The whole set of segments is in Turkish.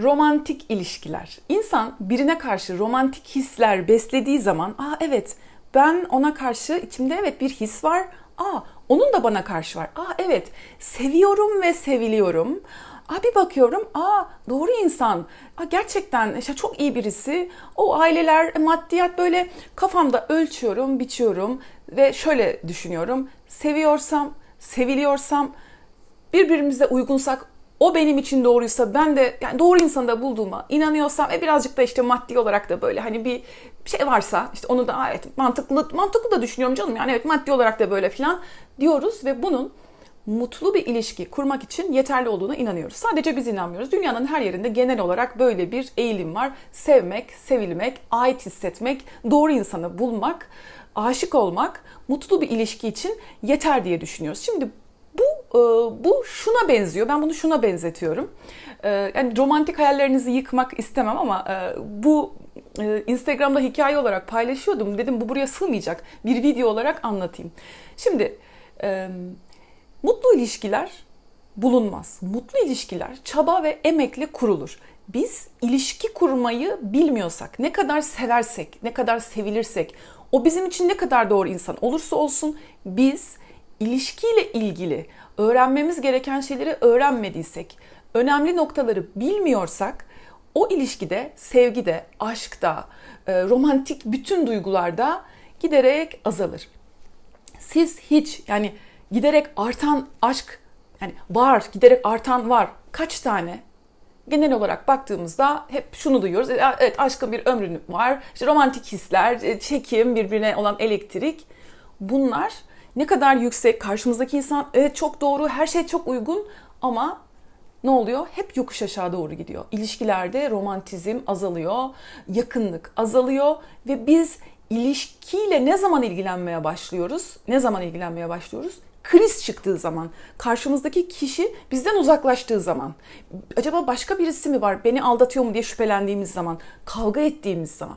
Romantik ilişkiler. İnsan birine karşı romantik hisler beslediği zaman, aa evet ben ona karşı içimde evet bir his var. Aa onun da bana karşı var. Aa evet seviyorum ve seviliyorum. Aa bir bakıyorum, aa doğru insan. Aa gerçekten işte çok iyi birisi. O aileler, maddiyat böyle kafamda ölçüyorum, biçiyorum ve şöyle düşünüyorum. Seviyorsam, seviliyorsam, birbirimize uygunsak o benim için doğruysa ben de yani doğru insanı da bulduğuma inanıyorsam ve birazcık da işte maddi olarak da böyle hani bir şey varsa işte onu da "Aa, evet mantıklı mantıklı da düşünüyorum canım yani evet maddi olarak da böyle filan diyoruz ve bunun mutlu bir ilişki kurmak için yeterli olduğuna inanıyoruz. Sadece biz inanmıyoruz. Dünyanın her yerinde genel olarak böyle bir eğilim var. Sevmek, sevilmek, ait hissetmek, doğru insanı bulmak, aşık olmak mutlu bir ilişki için yeter diye düşünüyoruz. Şimdi bu e, bu şuna benziyor. Ben bunu şuna benzetiyorum. E, Yani romantik hayallerinizi yıkmak istemem ama e, bu Instagram'da hikaye olarak paylaşıyordum. Dedim bu buraya sığmayacak. Bir video olarak anlatayım. Şimdi mutlu ilişkiler bulunmaz. Mutlu ilişkiler çaba ve emekle kurulur. Biz ilişki kurmayı bilmiyorsak, ne kadar seversek, ne kadar sevilirsek, o bizim için ne kadar doğru insan olursa olsun biz ilişkiyle ilgili öğrenmemiz gereken şeyleri öğrenmediysek, önemli noktaları bilmiyorsak o ilişkide, sevgide, aşkta, e, romantik bütün duygularda giderek azalır. Siz hiç yani giderek artan aşk yani var, giderek artan var. Kaç tane? Genel olarak baktığımızda hep şunu duyuyoruz. E, Evet aşkın bir ömrü var. İşte romantik hisler, e, çekim, birbirine olan elektrik. Bunlar ne kadar yüksek, karşımızdaki insan evet çok doğru, her şey çok uygun ama ne oluyor? Hep yokuş aşağı doğru gidiyor. İlişkilerde romantizm azalıyor, yakınlık azalıyor ve biz ilişkiyle ne zaman ilgilenmeye başlıyoruz? Ne zaman ilgilenmeye başlıyoruz? Kriz çıktığı zaman, karşımızdaki kişi bizden uzaklaştığı zaman, acaba başka birisi mi var, beni aldatıyor mu diye şüphelendiğimiz zaman, kavga ettiğimiz zaman.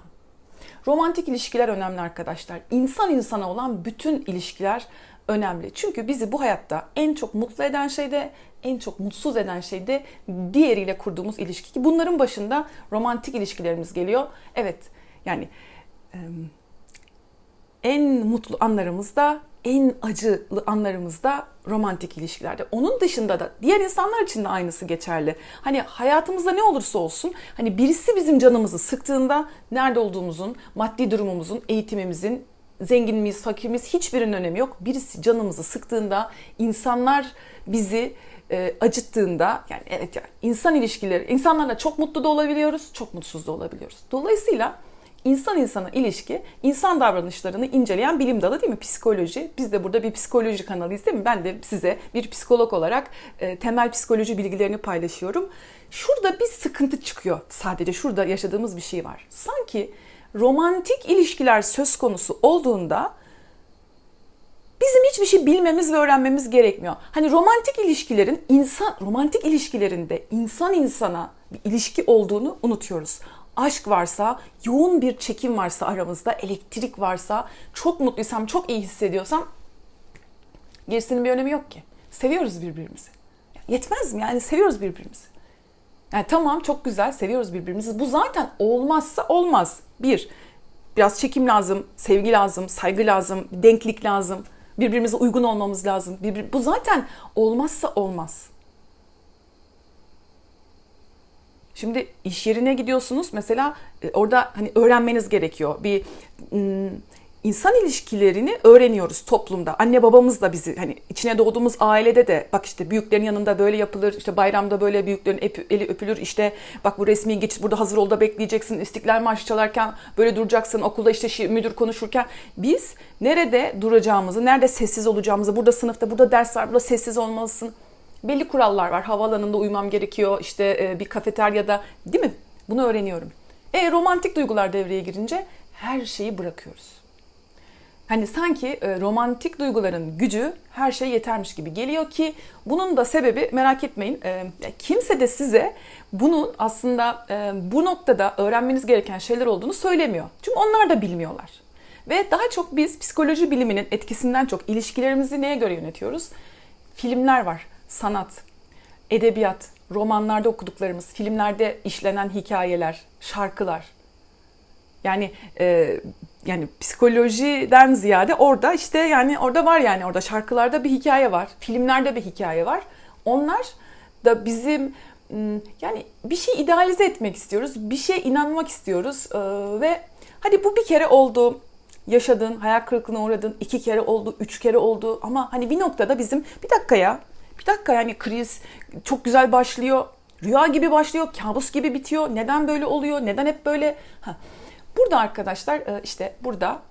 Romantik ilişkiler önemli arkadaşlar. İnsan insana olan bütün ilişkiler önemli. Çünkü bizi bu hayatta en çok mutlu eden şey de en çok mutsuz eden şey de diğeriyle kurduğumuz ilişki. Ki bunların başında romantik ilişkilerimiz geliyor. Evet yani en mutlu anlarımızda, en acılı anlarımızda romantik ilişkilerde. Onun dışında da diğer insanlar için de aynısı geçerli. Hani hayatımızda ne olursa olsun hani birisi bizim canımızı sıktığında nerede olduğumuzun, maddi durumumuzun, eğitimimizin, zengin miyiz, fakir miyiz hiçbirinin önemi yok. Birisi canımızı sıktığında, insanlar bizi e, acıttığında yani evet yani insan ilişkileri, insanlarla çok mutlu da olabiliyoruz, çok mutsuz da olabiliyoruz. Dolayısıyla İnsan insana ilişki, insan davranışlarını inceleyen bilim dalı değil mi? Psikoloji. Biz de burada bir psikoloji kanalıyız değil mi? Ben de size bir psikolog olarak e, temel psikoloji bilgilerini paylaşıyorum. Şurada bir sıkıntı çıkıyor. Sadece şurada yaşadığımız bir şey var. Sanki romantik ilişkiler söz konusu olduğunda bizim hiçbir şey bilmemiz ve öğrenmemiz gerekmiyor. Hani romantik ilişkilerin insan romantik ilişkilerinde insan insana bir ilişki olduğunu unutuyoruz. Aşk varsa, yoğun bir çekim varsa aramızda, elektrik varsa, çok mutluysam, çok iyi hissediyorsam gerisinin bir önemi yok ki. Seviyoruz birbirimizi. Yetmez mi? Yani seviyoruz birbirimizi. Yani tamam çok güzel seviyoruz birbirimizi. Bu zaten olmazsa olmaz. Bir, biraz çekim lazım, sevgi lazım, saygı lazım, denklik lazım. Birbirimize uygun olmamız lazım. Bu zaten olmazsa olmaz. Şimdi iş yerine gidiyorsunuz mesela e, orada hani öğrenmeniz gerekiyor. Bir insan ilişkilerini öğreniyoruz toplumda. Anne babamız da bizi hani içine doğduğumuz ailede de bak işte büyüklerin yanında böyle yapılır. işte bayramda böyle büyüklerin eli öpülür. işte bak bu resmi geçit burada hazır ol da bekleyeceksin. İstiklal Marşı çalarken böyle duracaksın. Okulda işte müdür konuşurken biz nerede duracağımızı, nerede sessiz olacağımızı, burada sınıfta, burada ders var, burada sessiz olmalısın belli kurallar var. Havaalanında uyumam gerekiyor. İşte e, bir kafeteryada değil mi? Bunu öğreniyorum. E romantik duygular devreye girince her şeyi bırakıyoruz. Hani sanki e, romantik duyguların gücü her şey yetermiş gibi geliyor ki bunun da sebebi merak etmeyin e, kimse de size bunun aslında e, bu noktada öğrenmeniz gereken şeyler olduğunu söylemiyor. Çünkü onlar da bilmiyorlar. Ve daha çok biz psikoloji biliminin etkisinden çok ilişkilerimizi neye göre yönetiyoruz? Filmler var, sanat, edebiyat, romanlarda okuduklarımız, filmlerde işlenen hikayeler, şarkılar. Yani e, yani psikolojiden ziyade orada işte yani orada var yani orada şarkılarda bir hikaye var, filmlerde bir hikaye var. Onlar da bizim yani bir şey idealize etmek istiyoruz, bir şeye inanmak istiyoruz e, ve hadi bu bir kere oldu, yaşadın, hayal kırıklığına uğradın, iki kere oldu, üç kere oldu ama hani bir noktada bizim bir dakika ya, bir dakika yani kriz çok güzel başlıyor, rüya gibi başlıyor, kabus gibi bitiyor, neden böyle oluyor, neden hep böyle... Ha. Burada arkadaşlar e, işte burada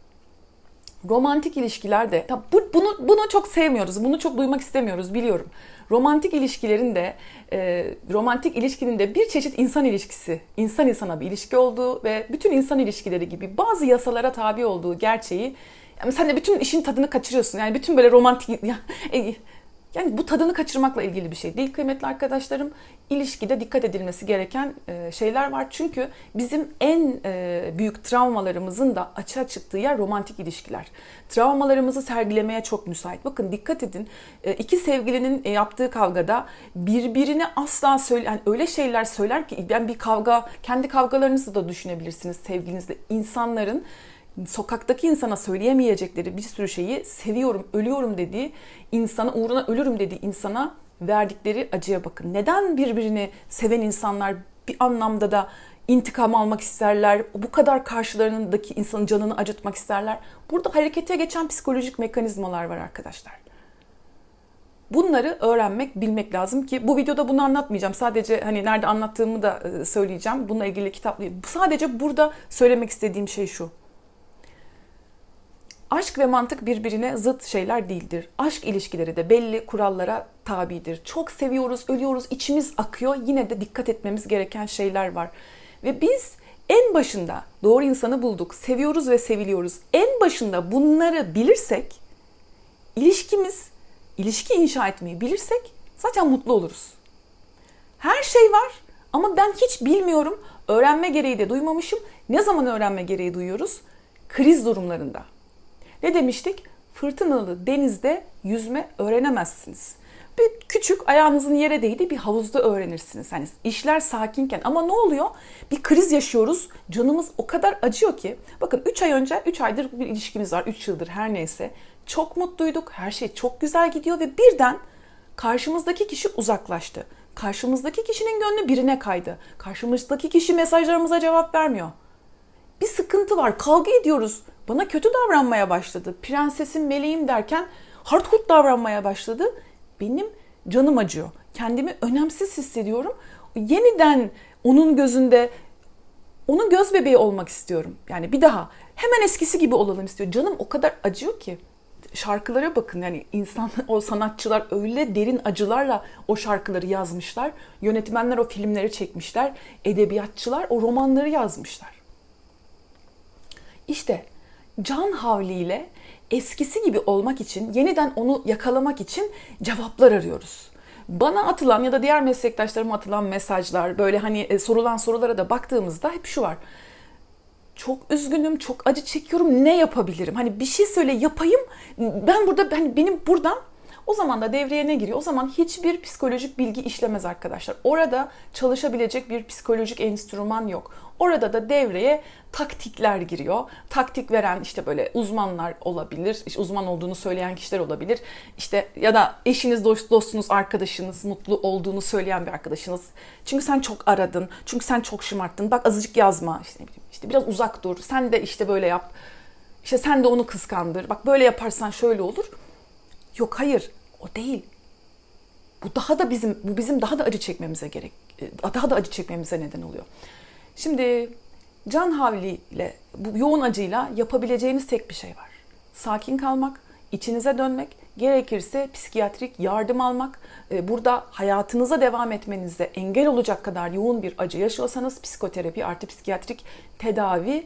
romantik ilişkilerde bu, bunu bunu çok sevmiyoruz. Bunu çok duymak istemiyoruz biliyorum. Romantik ilişkilerin de e, romantik ilişkinin de bir çeşit insan ilişkisi, insan insana bir ilişki olduğu ve bütün insan ilişkileri gibi bazı yasalara tabi olduğu gerçeği yani sen de bütün işin tadını kaçırıyorsun. Yani bütün böyle romantik e, yani bu tadını kaçırmakla ilgili bir şey değil kıymetli arkadaşlarım. İlişkide dikkat edilmesi gereken e, şeyler var. Çünkü bizim en e, büyük travmalarımızın da açığa çıktığı yer romantik ilişkiler. Travmalarımızı sergilemeye çok müsait. Bakın dikkat edin. E, iki sevgilinin yaptığı kavgada birbirine asla söyle yani öyle şeyler söyler ki ben bir kavga kendi kavgalarınızı da düşünebilirsiniz sevgilinizle. insanların sokaktaki insana söyleyemeyecekleri bir sürü şeyi seviyorum, ölüyorum dediği insana, uğruna ölürüm dediği insana verdikleri acıya bakın. Neden birbirini seven insanlar bir anlamda da intikam almak isterler, bu kadar karşılarındaki insanın canını acıtmak isterler? Burada harekete geçen psikolojik mekanizmalar var arkadaşlar. Bunları öğrenmek, bilmek lazım ki bu videoda bunu anlatmayacağım. Sadece hani nerede anlattığımı da e, söyleyeceğim. Bununla ilgili kitaplı. Sadece burada söylemek istediğim şey şu. Aşk ve mantık birbirine zıt şeyler değildir. Aşk ilişkileri de belli kurallara tabidir. Çok seviyoruz, ölüyoruz, içimiz akıyor. Yine de dikkat etmemiz gereken şeyler var. Ve biz en başında doğru insanı bulduk, seviyoruz ve seviliyoruz. En başında bunları bilirsek, ilişkimiz, ilişki inşa etmeyi bilirsek zaten mutlu oluruz. Her şey var ama ben hiç bilmiyorum. Öğrenme gereği de duymamışım. Ne zaman öğrenme gereği duyuyoruz? Kriz durumlarında. Ne demiştik? Fırtınalı denizde yüzme öğrenemezsiniz. Bir küçük ayağınızın yere değdi bir havuzda öğrenirsiniz. Hani işler sakinken ama ne oluyor? Bir kriz yaşıyoruz. Canımız o kadar acıyor ki. Bakın 3 ay önce 3 aydır bir ilişkimiz var. 3 yıldır her neyse. Çok mutluyduk. Her şey çok güzel gidiyor ve birden karşımızdaki kişi uzaklaştı. Karşımızdaki kişinin gönlü birine kaydı. Karşımızdaki kişi mesajlarımıza cevap vermiyor. Bir sıkıntı var. Kavga ediyoruz. Bana kötü davranmaya başladı. Prensesim, meleğim derken hardcore davranmaya başladı. Benim canım acıyor. Kendimi önemsiz hissediyorum. Yeniden onun gözünde onun göz bebeği olmak istiyorum. Yani bir daha hemen eskisi gibi olalım istiyor. Canım o kadar acıyor ki. Şarkılara bakın yani insan o sanatçılar öyle derin acılarla o şarkıları yazmışlar. Yönetmenler o filmleri çekmişler. Edebiyatçılar o romanları yazmışlar. İşte can havliyle eskisi gibi olmak için, yeniden onu yakalamak için cevaplar arıyoruz. Bana atılan ya da diğer meslektaşlarıma atılan mesajlar, böyle hani e, sorulan sorulara da baktığımızda hep şu var. Çok üzgünüm, çok acı çekiyorum. Ne yapabilirim? Hani bir şey söyle yapayım. Ben burada hani benim buradan o zaman da devreye ne giriyor? O zaman hiçbir psikolojik bilgi işlemez arkadaşlar. Orada çalışabilecek bir psikolojik enstrüman yok. Orada da devreye taktikler giriyor. Taktik veren işte böyle uzmanlar olabilir. İşte uzman olduğunu söyleyen kişiler olabilir. İşte ya da eşiniz, dost, dostunuz, arkadaşınız, mutlu olduğunu söyleyen bir arkadaşınız. Çünkü sen çok aradın. Çünkü sen çok şımarttın. Bak azıcık yazma. İşte, işte biraz uzak dur. Sen de işte böyle yap. İşte sen de onu kıskandır. Bak böyle yaparsan şöyle olur. Yok hayır o değil. Bu daha da bizim bu bizim daha da acı çekmemize gerek daha da acı çekmemize neden oluyor. Şimdi can havliyle bu yoğun acıyla yapabileceğiniz tek bir şey var. Sakin kalmak, içinize dönmek, gerekirse psikiyatrik yardım almak. Burada hayatınıza devam etmenize engel olacak kadar yoğun bir acı yaşıyorsanız psikoterapi artı psikiyatrik tedaviye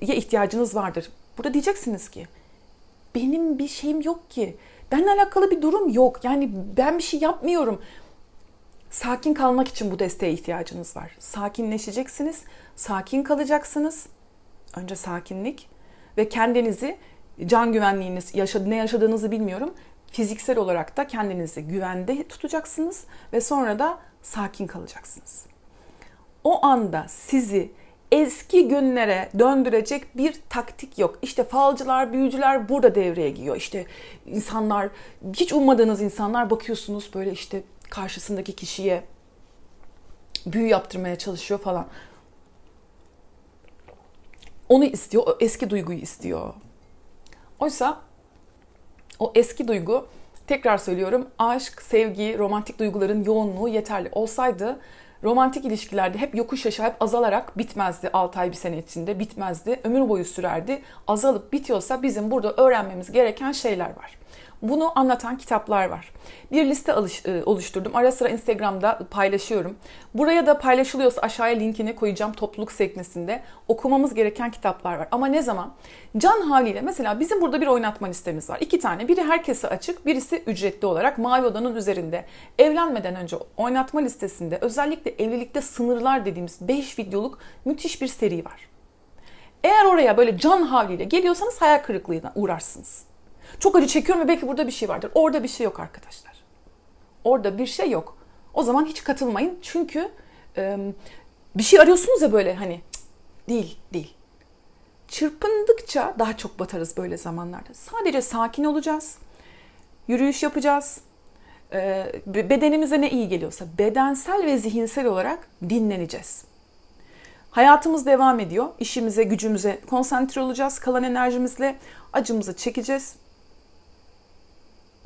ihtiyacınız vardır. Burada diyeceksiniz ki benim bir şeyim yok ki. Benle alakalı bir durum yok. Yani ben bir şey yapmıyorum. Sakin kalmak için bu desteğe ihtiyacınız var. Sakinleşeceksiniz, sakin kalacaksınız. Önce sakinlik ve kendinizi can güvenliğiniz, yaşadı, ne yaşadığınızı bilmiyorum. Fiziksel olarak da kendinizi güvende tutacaksınız ve sonra da sakin kalacaksınız. O anda sizi eski günlere döndürecek bir taktik yok. İşte falcılar, büyücüler burada devreye giriyor. İşte insanlar, hiç ummadığınız insanlar bakıyorsunuz böyle işte karşısındaki kişiye büyü yaptırmaya çalışıyor falan. Onu istiyor, o eski duyguyu istiyor. Oysa o eski duygu, tekrar söylüyorum, aşk, sevgi, romantik duyguların yoğunluğu yeterli olsaydı romantik ilişkilerde hep yokuş aşağı hep azalarak bitmezdi 6 ay bir sene içinde bitmezdi. Ömür boyu sürerdi. Azalıp bitiyorsa bizim burada öğrenmemiz gereken şeyler var. Bunu anlatan kitaplar var. Bir liste alış, e, oluşturdum. Ara sıra Instagram'da paylaşıyorum. Buraya da paylaşılıyorsa aşağıya linkini koyacağım topluluk sekmesinde. Okumamız gereken kitaplar var. Ama ne zaman? Can haliyle mesela bizim burada bir oynatma listemiz var. İki tane. Biri herkese açık, birisi ücretli olarak Mavi Oda'nın üzerinde. Evlenmeden önce oynatma listesinde özellikle evlilikte sınırlar dediğimiz 5 videoluk müthiş bir seri var. Eğer oraya böyle can havliyle geliyorsanız hayal kırıklığına uğrarsınız. Çok acı çekiyorum ve belki burada bir şey vardır. Orada bir şey yok arkadaşlar. Orada bir şey yok. O zaman hiç katılmayın. Çünkü bir şey arıyorsunuz ya böyle hani değil, değil. Çırpındıkça daha çok batarız böyle zamanlarda. Sadece sakin olacağız. Yürüyüş yapacağız. Bedenimize ne iyi geliyorsa bedensel ve zihinsel olarak dinleneceğiz. Hayatımız devam ediyor. İşimize, gücümüze konsantre olacağız. Kalan enerjimizle acımızı çekeceğiz.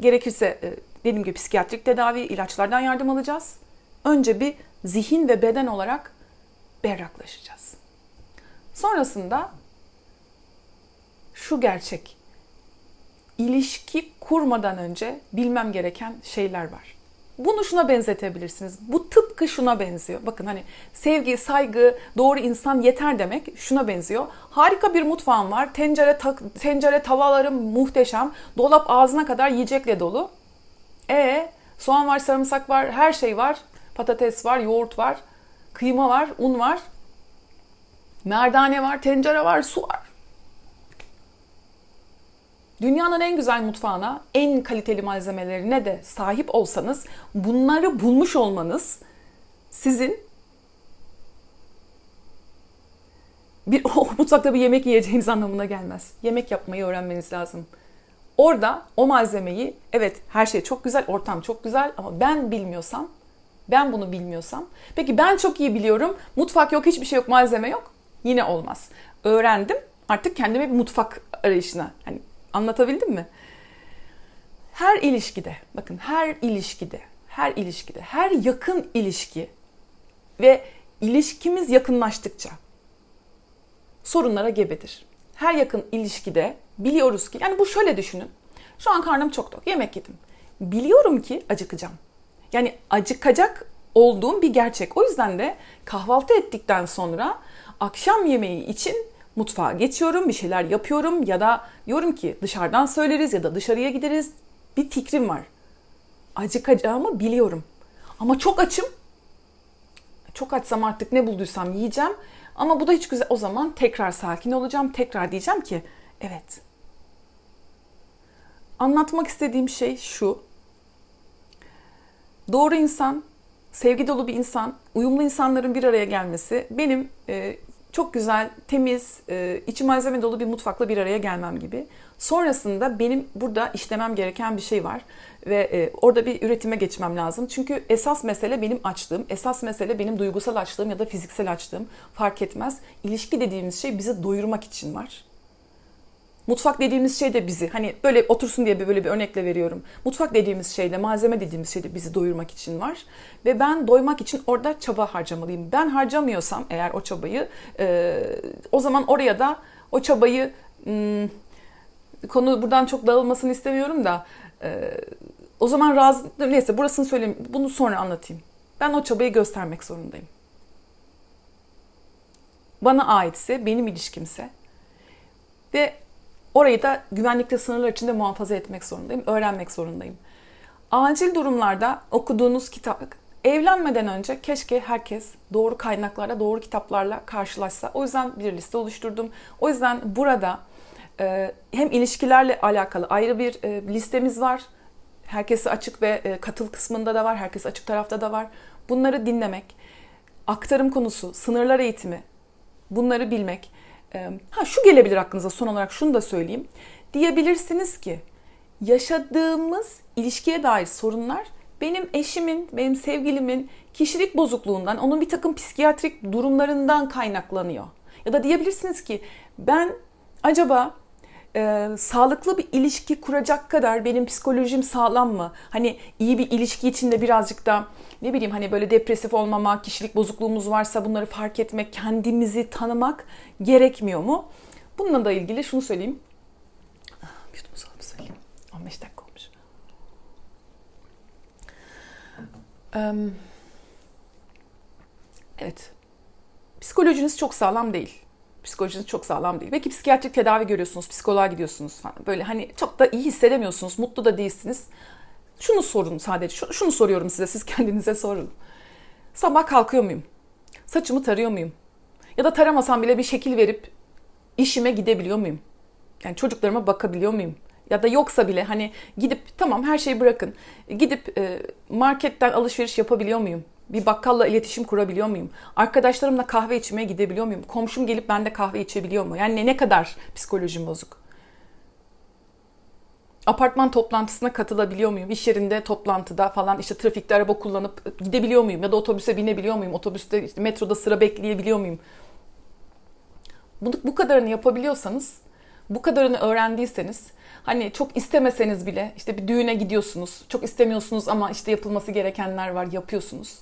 Gerekirse e, dediğim gibi psikiyatrik tedavi, ilaçlardan yardım alacağız. Önce bir zihin ve beden olarak berraklaşacağız. Sonrasında şu gerçek. İlişki kurmadan önce bilmem gereken şeyler var. Bunu şuna benzetebilirsiniz. Bu tıpkı şuna benziyor. Bakın hani sevgi, saygı, doğru insan yeter demek şuna benziyor. Harika bir mutfağım var. Tencere, ta- tencere tavalarım muhteşem. Dolap ağzına kadar yiyecekle dolu. E soğan var, sarımsak var, her şey var. Patates var, yoğurt var, kıyma var, un var. Merdane var, tencere var, su var. Dünyanın en güzel mutfağına, en kaliteli malzemelerine de sahip olsanız bunları bulmuş olmanız sizin bir o mutfakta bir yemek yiyeceğiniz anlamına gelmez. Yemek yapmayı öğrenmeniz lazım. Orada o malzemeyi evet her şey çok güzel, ortam çok güzel ama ben bilmiyorsam, ben bunu bilmiyorsam, peki ben çok iyi biliyorum, mutfak yok, hiçbir şey yok, malzeme yok. Yine olmaz. Öğrendim. Artık kendime bir mutfak arayışına hani Anlatabildim mi? Her ilişkide, bakın her ilişkide, her ilişkide, her yakın ilişki ve ilişkimiz yakınlaştıkça sorunlara gebedir. Her yakın ilişkide biliyoruz ki, yani bu şöyle düşünün. Şu an karnım çok tok, yemek yedim. Biliyorum ki acıkacağım. Yani acıkacak olduğum bir gerçek. O yüzden de kahvaltı ettikten sonra akşam yemeği için mutfağa geçiyorum, bir şeyler yapıyorum ya da diyorum ki dışarıdan söyleriz ya da dışarıya gideriz. Bir fikrim var. Acıkacağımı biliyorum. Ama çok açım. Çok açsam artık ne bulduysam yiyeceğim. Ama bu da hiç güzel. O zaman tekrar sakin olacağım. Tekrar diyeceğim ki evet. Anlatmak istediğim şey şu. Doğru insan, sevgi dolu bir insan, uyumlu insanların bir araya gelmesi benim e, çok güzel, temiz, e, içi malzeme dolu bir mutfakla bir araya gelmem gibi. Sonrasında benim burada işlemem gereken bir şey var ve e, orada bir üretime geçmem lazım. Çünkü esas mesele benim açlığım, esas mesele benim duygusal açlığım ya da fiziksel açlığım fark etmez. İlişki dediğimiz şey bizi doyurmak için var. Mutfak dediğimiz şey de bizi hani böyle otursun diye böyle bir örnekle veriyorum. Mutfak dediğimiz şey de malzeme dediğimiz şey de bizi doyurmak için var. Ve ben doymak için orada çaba harcamalıyım. Ben harcamıyorsam eğer o çabayı e, o zaman oraya da o çabayı hmm, konu buradan çok dağılmasını istemiyorum da e, o zaman razı neyse burasını söyleyeyim bunu sonra anlatayım. Ben o çabayı göstermek zorundayım. Bana aitse, benim ilişkimse ve Orayı da güvenlikte sınırlar içinde muhafaza etmek zorundayım, öğrenmek zorundayım. Acil durumlarda okuduğunuz kitap, evlenmeden önce keşke herkes doğru kaynaklarla, doğru kitaplarla karşılaşsa. O yüzden bir liste oluşturdum. O yüzden burada e, hem ilişkilerle alakalı ayrı bir e, listemiz var. Herkesi açık ve e, katıl kısmında da var, herkes açık tarafta da var. Bunları dinlemek, aktarım konusu, sınırlar eğitimi, bunları bilmek. Ha şu gelebilir aklınıza son olarak şunu da söyleyeyim. Diyebilirsiniz ki yaşadığımız ilişkiye dair sorunlar benim eşimin, benim sevgilimin kişilik bozukluğundan, onun bir takım psikiyatrik durumlarından kaynaklanıyor. Ya da diyebilirsiniz ki ben acaba e, sağlıklı bir ilişki kuracak kadar benim psikolojim sağlam mı? Hani iyi bir ilişki içinde birazcık da ne bileyim hani böyle depresif olmamak, kişilik bozukluğumuz varsa bunları fark etmek, kendimizi tanımak gerekmiyor mu? Bununla da ilgili şunu söyleyeyim. Ah, su alıp söyleyeyim. 15 dakika olmuş. Evet. Psikolojiniz çok sağlam değil. Psikolojiniz çok sağlam değil. Belki psikiyatrik tedavi görüyorsunuz, psikoloğa gidiyorsunuz falan. Böyle hani çok da iyi hissedemiyorsunuz, mutlu da değilsiniz. Şunu sorun sadece, şu- şunu soruyorum size, siz kendinize sorun. Sabah kalkıyor muyum? Saçımı tarıyor muyum? Ya da taramasam bile bir şekil verip işime gidebiliyor muyum? Yani çocuklarıma bakabiliyor muyum? Ya da yoksa bile hani gidip tamam her şeyi bırakın. Gidip e, marketten alışveriş yapabiliyor muyum? Bir bakkalla iletişim kurabiliyor muyum? Arkadaşlarımla kahve içmeye gidebiliyor muyum? Komşum gelip bende kahve içebiliyor mu? Yani ne kadar psikolojim bozuk? Apartman toplantısına katılabiliyor muyum? İş yerinde toplantıda falan işte trafikte araba kullanıp gidebiliyor muyum? Ya da otobüse binebiliyor muyum? Otobüste işte metroda sıra bekleyebiliyor muyum? Bunu, bu kadarını yapabiliyorsanız, bu kadarını öğrendiyseniz, hani çok istemeseniz bile işte bir düğüne gidiyorsunuz, çok istemiyorsunuz ama işte yapılması gerekenler var, yapıyorsunuz.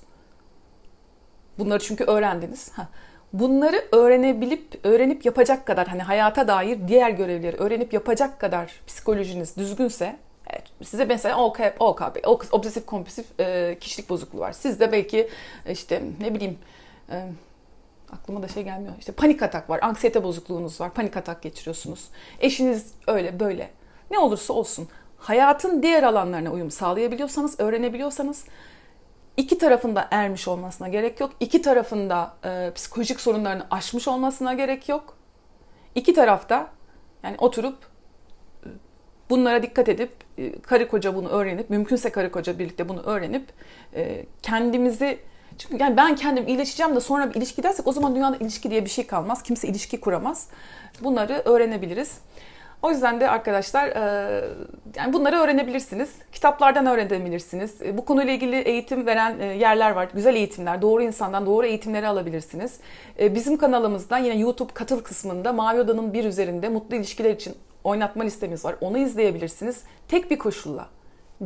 Bunları çünkü öğrendiniz. Ha. Bunları öğrenebilip, öğrenip yapacak kadar hani hayata dair diğer görevleri öğrenip yapacak kadar psikolojiniz düzgünse Evet, size mesela OK, OKB, obsesif kompulsif e, kişilik bozukluğu var. Sizde belki işte ne bileyim e, aklıma da şey gelmiyor. İşte panik atak var, anksiyete bozukluğunuz var, panik atak geçiriyorsunuz. Eşiniz öyle böyle. Ne olursa olsun hayatın diğer alanlarına uyum sağlayabiliyorsanız, öğrenebiliyorsanız iki tarafında ermiş olmasına gerek yok. İki tarafında e, psikolojik sorunlarını aşmış olmasına gerek yok. İki tarafta yani oturup e, bunlara dikkat edip e, karı koca bunu öğrenip mümkünse karı koca birlikte bunu öğrenip e, kendimizi çünkü yani ben kendim iyileşeceğim de sonra bir ilişki dersek o zaman dünyada ilişki diye bir şey kalmaz. Kimse ilişki kuramaz. Bunları öğrenebiliriz. O yüzden de arkadaşlar e, yani bunları öğrenebilirsiniz. Kitaplardan öğrenebilirsiniz. E, Bu konuyla ilgili eğitim veren e, yerler var. Güzel eğitimler. Doğru insandan doğru eğitimleri alabilirsiniz. E, Bizim kanalımızda yine YouTube katıl kısmında Mavi Oda'nın bir üzerinde mutlu ilişkiler için oynatma listemiz var. Onu izleyebilirsiniz. Tek bir koşulla.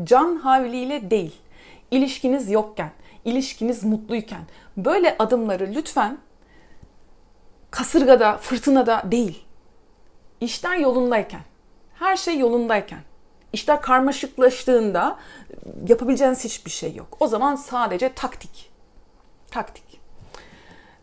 Can havliyle değil. İlişkiniz yokken, ilişkiniz mutluyken böyle adımları lütfen kasırgada, fırtınada değil. İşler yolundayken, her şey yolundayken, işler karmaşıklaştığında yapabileceğiniz hiçbir şey yok. O zaman sadece taktik. Taktik.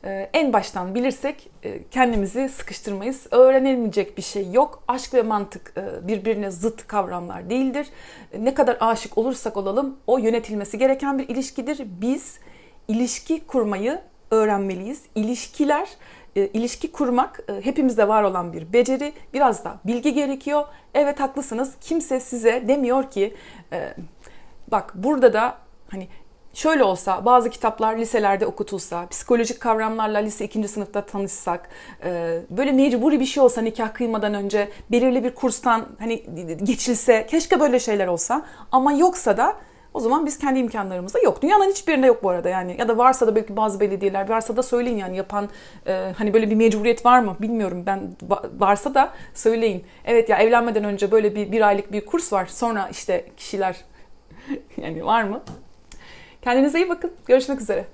Ee, en baştan bilirsek e, kendimizi sıkıştırmayız. Öğrenilmeyecek bir şey yok. Aşk ve mantık e, birbirine zıt kavramlar değildir. E, Ne kadar aşık olursak olalım o yönetilmesi gereken bir ilişkidir. Biz ilişki kurmayı öğrenmeliyiz. İlişkiler, e, ilişki kurmak e, hepimizde var olan bir beceri. Biraz da bilgi gerekiyor. Evet haklısınız. Kimse size demiyor ki e, bak burada da hani şöyle olsa bazı kitaplar liselerde okutulsa, psikolojik kavramlarla lise ikinci sınıfta tanışsak, e, böyle mecburi bir şey olsa nikah kıymadan önce belirli bir kurstan hani geçilse keşke böyle şeyler olsa ama yoksa da o zaman biz kendi imkanlarımızda yok. Dünyanın hiçbirinde yok bu arada yani. Ya da varsa da belki bazı belediyeler varsa da söyleyin yani yapan e, hani böyle bir mecburiyet var mı bilmiyorum ben Va- varsa da söyleyin. Evet ya evlenmeden önce böyle bir, bir aylık bir kurs var sonra işte kişiler yani var mı? Kendinize iyi bakın. Görüşmek üzere.